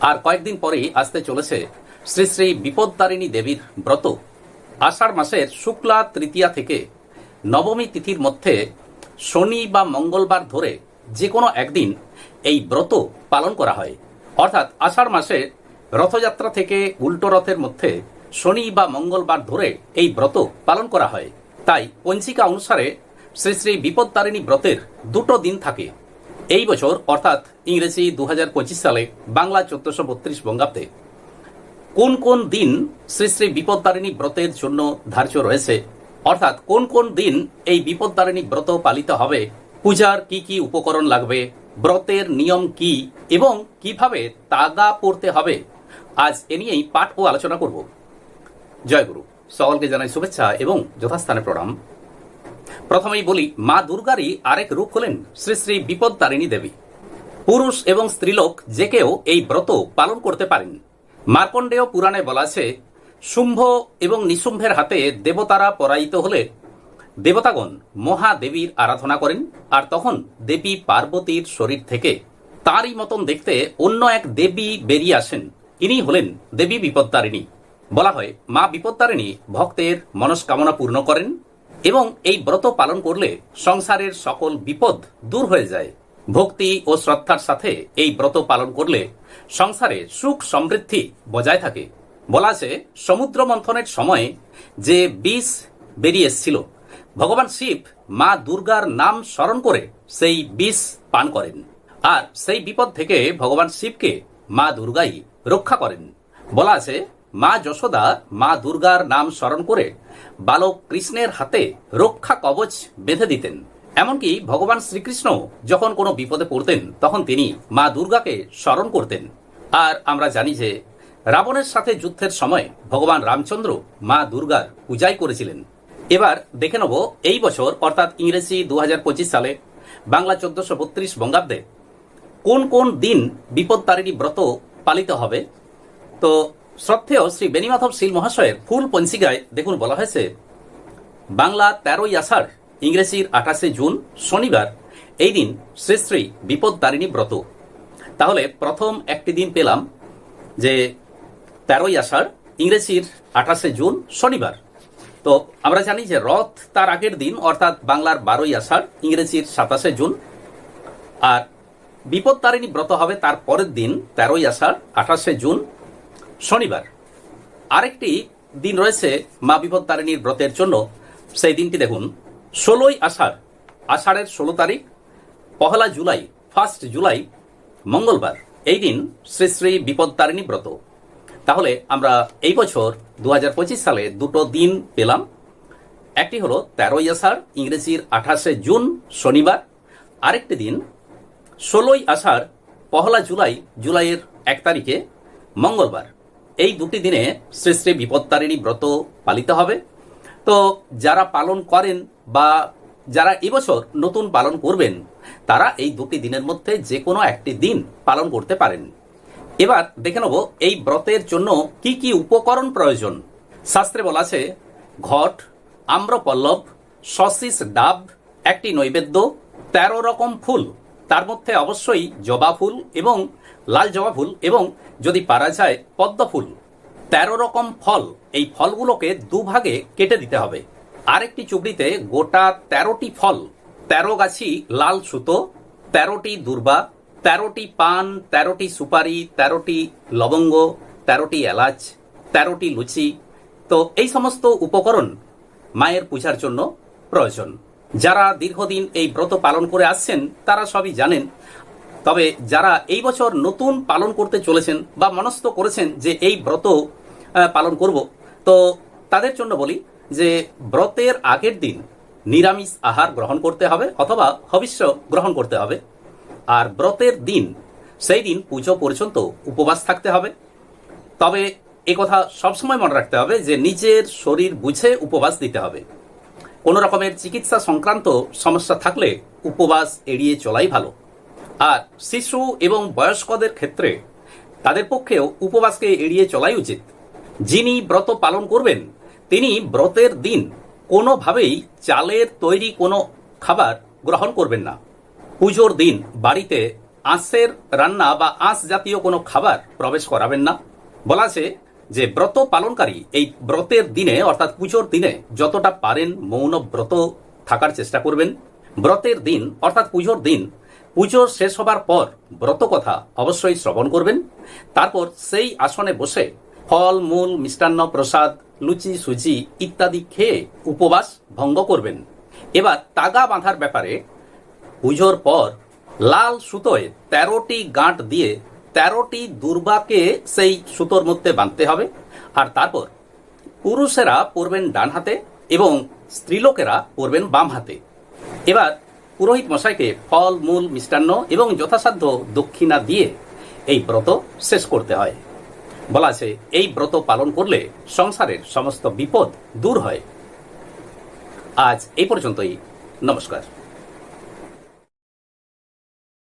আর কয়েকদিন পরেই আসতে চলেছে শ্রী শ্রী বিপদতারিণী দেবীর ব্রত। আষাঢ় মাসের শুক্লা তৃতীয়া থেকে নবমী তিথির মধ্যে শনি বা মঙ্গলবার ধরে যে কোনো একদিন এই ব্রত পালন করা হয়। অর্থাৎ আষাঢ় মাসে রথযাত্রা থেকে উল্টো রথের মধ্যে শনি বা মঙ্গলবার ধরে এই ব্রত পালন করা হয়। তাই পঞ্জিকা অনুসারে শ্রী শ্রী বিপদতারিণী ব্রতের দুটো দিন থাকে। এই বছর, অর্থাৎ ইংরেজি দুহাজার পঁচিশ সালে বাংলা চোদ্দশো বত্রিশ বঙ্গাব্দে, কোন কোন দিন শ্রী শ্রী বিপদতারিণী ব্রতের জন্য ধার্য রয়েছে? অর্থাৎ কোন কোন দিন এই বিপদতারিণী ব্রত পালিত হবে? পূজার কি কি উপকরণ লাগবে? ব্রতের নিয়ম কি? এবং কীভাবে তাগা পড়তে হবে? আজ এ নিয়েই পাঠ ও আলোচনা করব। জয় গুরু সকলকে জানাই শুভেচ্ছা এবং যথাস্থানে প্রণাম। প্রথমেই বলি, মা দুর্গারই আরেক রূপ হলেন শ্রী শ্রী বিপদতারিণী দেবী। পুরুষ এবং স্ত্রীলোক যে কেউ এই ব্রত পালন করতে পারেন। মার্কণ্ডেয় পুরাণে বলা আছে, শুম্ভ এবং নিশুম্ভের হাতে দেবতারা পরাজিত হলে দেবতাগণ মহাদেবীর আরাধনা করেন, আর তখন দেবী পার্বতীর শরীর থেকে তারই মতন দেখতে অন্য এক দেবী বেরিয়ে আসেন। ইনি হলেন দেবী বিপত্তারিণী বলা হয়, মা বিপত্তারিণী ভক্তের মনস্কামনা পূর্ণ করেন এবং এই ব্রত পালন করলে সংসারের সকল বিপদ দূর হয়ে যায়। ভক্তি ও শ্রদ্ধার সাথে এই ব্রত পালন করলে সংসারে সুখ সমৃদ্ধি বজায় থাকে। বলা আছে, সমুদ্র মন্থনের সময় যে বিষ বেরিয়ে এসেছিল, ভগবান শিব মা দুর্গার নাম স্মরণ করে সেই বিষ পান করেন। আর সেই বিপদ থেকে ভগবান শিবকে মা দুর্গাই রক্ষা করেন। বলা আছে মা যশোদা, মা দুর্গার নাম স্মরণ করে বালক কৃষ্ণের হাতে রক্ষা কবচ বেঁধে দিতেন। এমনকি ভগবান শ্রীকৃষ্ণ যখন কোনো বিপদে পড়তেন, তখন তিনি মা দুর্গাকে স্মরণ করতেন। আর আমরা জানি যে রাবণের সাথে যুদ্ধের সময় ভগবান রামচন্দ্র মা দুর্গার পূজাই করেছিলেন। এবার দেখে নেব এই বছর, অর্থাৎ ইংরেজি দু হাজার পঁচিশ সালে, বাংলা চোদ্দশো বত্রিশ বঙ্গাব্দে কোন কোন দিন বিপদতারিণী ব্রত পালিত হবে? তো শ্রদ্ধেয় শ্রী বেনিমাধব শীল মহাশয়ের ফুল পঞ্চিকায় দেখুন, বলা হয়েছে, বাংলা তেরোই আষাঢ়, ইংরেজির আঠাশে জুন, শনিবার, এই দিন শ্রী শ্রী বিপদতারিণী ব্রত। তাহলে প্রথম একটি দিন পেলাম যে তেরোই আষাঢ়, ইংরেজির আঠাশে জুন, শনিবার। তো আমরা জানি যে রথ তার আগের দিন, অর্থাৎ বাংলার বারোই আষাঢ়, ইংরেজির সাতাশে জুন। আর বিপদতারিণী ব্রত হবে তার পরের দিন, তেরোই আষাঢ়, আঠাশে জুন শনিবার। আরেকটি দিন রয়েছে মা বিপদতারিণীর ব্রতের জন্য। সেই দিনটি দেখুন, ষোলোই আষাঢ়, আষাঢ়ের ষোলো তারিখ, পহলা জুলাই, ফার্স্ট জুলাই, মঙ্গলবার। এই দিন শ্রী শ্রী বিপদতারিণী ব্রত। তাহলে আমরা এই বছর দু হাজার পঁচিশ সালে দুটো দিন পেলাম। একটি হলো তেরোই আষাঢ়, ইংরেজির আঠাশে জুন, শনিবার। আরেকটি দিন, ষোলোই আষাঢ়, পহলা জুলাই, জুলাইয়ের এক তারিখে, মঙ্গলবার। এই দুটি দিনে শ্রী শ্রী বিপত্তারিণী ব্রত পালিত হবে। তো যারা পালন করেন বা যারা এবছর নতুন পালন করবেন, তারা এই দুটি দিনের মধ্যে যে কোনো একটি দিন পালন করতে পারেন। এবার দেখে নেব এই ব্রতের জন্য কি কি উপকরণ প্রয়োজন। শাস্ত্রে বলা আছে, ঘট, আম্রপল্লব সসিস ডাব, একটি নৈবেদ্য, তেরো রকম ফুল। তার মধ্যে অবশ্যই জবা ফুল এবং লাল জবা ফুল এবং যদি পারা যায় পদ্ম ফুল। তেরো রকম ফল। এই ফলগুলোকে দুভাগে কেটে দিতে হবে। আরেকটি চুবড়িতে গোটা তেরোটি ফল। তেরো গাছি লাল সুতো, তেরোটি দুর্বা, তেরোটি পান, তেরোটি সুপারি, তেরোটি লবঙ্গ, তেরোটি এলাচ, তেরোটি লুচি। তো এই সমস্ত উপকরণ মায়ের পূজার জন্য প্রয়োজন। যারা দীর্ঘদিন এই ব্রত পালন করে আসছেন, তারা সবই জানেন। তবে যারা এই বছর নতুন পালন করতে চলেছেন বা মনস্থ করেছেন যে এই ব্রত পালন করব, তো তাদের জন্য বলি যে ব্রতের আগের দিন নিরামিষ আহার গ্রহণ করতে হবে অথবা হবিষ্য গ্রহণ করতে হবে। আর ব্রতের দিন, সেই দিন পুজো পর্যন্ত উপবাস থাকতে হবে। তবে এ কথা সবসময় মনে রাখতে হবে যে নিজের শরীর বুঝে উপবাস দিতে হবে। কোনো রকমের চিকিৎসা সংক্রান্ত সমস্যা থাকলে উপবাস এড়িয়ে চলাই ভালো। আর শিশু এবং বয়স্কদের ক্ষেত্রে তাদের পক্ষেও উপবাসকে এড়িয়ে চলাই উচিত। যিনি ব্রত পালন করবেন, তিনি ব্রতের দিন কোনোভাবেই চালের তৈরি কোনো খাবার গ্রহণ করবেন না। পুজোর দিন বাড়িতে আঁশের রান্না বা আঁশ জাতীয় কোনো খাবার প্রবেশ করাবেন না। বলা আছে যে ব্রত পালনকারী এই ব্রতের দিনে, অর্থাৎ পুজোর দিনে, যতটা পারেন মৌন ব্রত থাকার চেষ্টা করবেন। ব্রতের দিন, অর্থাৎ পুজোর দিন, পুজো শেষ হবার পর ব্রত কথা অবশ্যই শ্রবণ করবেন। তারপর সেই আসনে বসে ফল, মূল, মিষ্টান্ন, প্রসাদ, লুচি, সুজি ইত্যাদি খেয়ে উপবাস ভঙ্গ করবেন। এবার তাগা বাঁধার ব্যাপারে পুজোর পর লাল সুতোয় তেরোটি গাঁট দিয়ে তেরোটি দুর্বাকে সেই সুতোর মধ্যে বাঁধতে হবে। আর তারপর পুরুষেরা পরবেন ডান হাতে এবং স্ত্রীলোকেরা পরবেন বাম হাতে। এবার পুরোহিত মশাইকে ফল, মূল, মিষ্টান্ন এবং যথাসাধ্য দক্ষিণা দিয়ে এই ব্রত শেষ করতে হয়। বলা আছে, এই ব্রত পালন করলে সংসারের সমস্ত বিপদ দূর হয়। আজ এই পর্যন্তই। নমস্কার।